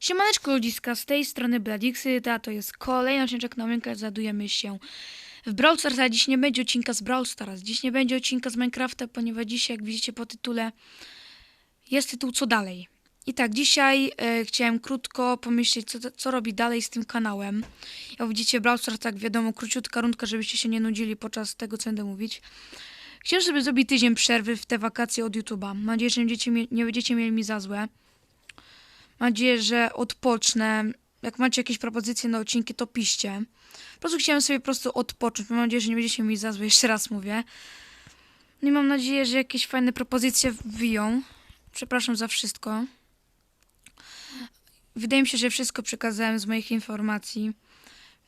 Siemaneczko ludziska, z tej strony Bladixy, a to jest kolejny odcinek na Minecraft, zadujemy się w Brawl Stars, a dziś nie będzie odcinka z Brawl Stars, dziś nie będzie odcinka z Minecrafta, ponieważ dzisiaj, jak widzicie po tytule, jest tytuł Co dalej. I tak, dzisiaj e, chciałem krótko pomyśleć, co, co robi dalej z tym kanałem. Jak widzicie, Brawl Stars, tak wiadomo, króciutka rundka, żebyście się nie nudzili podczas tego, co będę mówić. Chciałem sobie zrobić tydzień przerwy w te wakacje od YouTube'a. Mam nadzieję, że nie będziecie, nie będziecie mieli mi za złe. Mam nadzieję, że odpocznę. Jak macie jakieś propozycje na odcinki, to piszcie. Po prostu chciałem sobie po prostu odpocząć. Mam nadzieję, że nie będziecie mi za złe, jeszcze raz mówię. No i mam nadzieję, że jakieś fajne propozycje wbiją. Przepraszam za wszystko. Wydaje mi się, że wszystko przekazałem z moich informacji.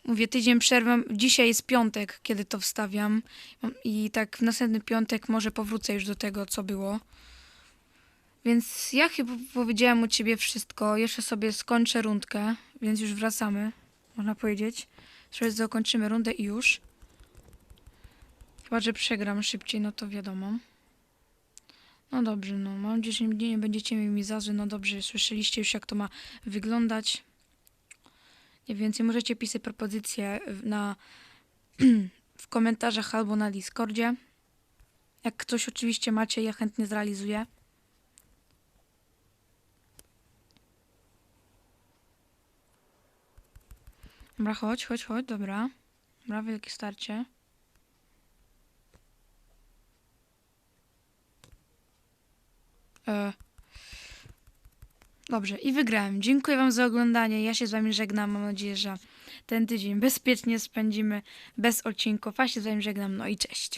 Mówię, tydzień przerwę. Dzisiaj jest piątek, kiedy to wstawiam. I tak w następny piątek może powrócę już do tego, co było. Więc ja chyba powiedziałem u ciebie wszystko. Jeszcze sobie skończę rundkę, więc już wracamy, można powiedzieć. Sobie zakończymy rundę i już. Chyba, że przegram szybciej, no to wiadomo. No dobrze, no mam nadzieję, że nie będziecie mi zazy. No dobrze, słyszeliście już jak to ma wyglądać. Nie więcej możecie pisać propozycje na w komentarzach albo na Discordzie. Jak ktoś oczywiście macie, ja chętnie zrealizuję. Dobra, chodź, chodź, chodź, dobra. Dobra, wielkie starcie. E. Dobrze, i wygrałem. Dziękuję Wam za oglądanie. Ja się z Wami żegnam. Mam nadzieję, że ten tydzień bezpiecznie spędzimy bez odcinków. Ja się z Wami żegnam. No i cześć.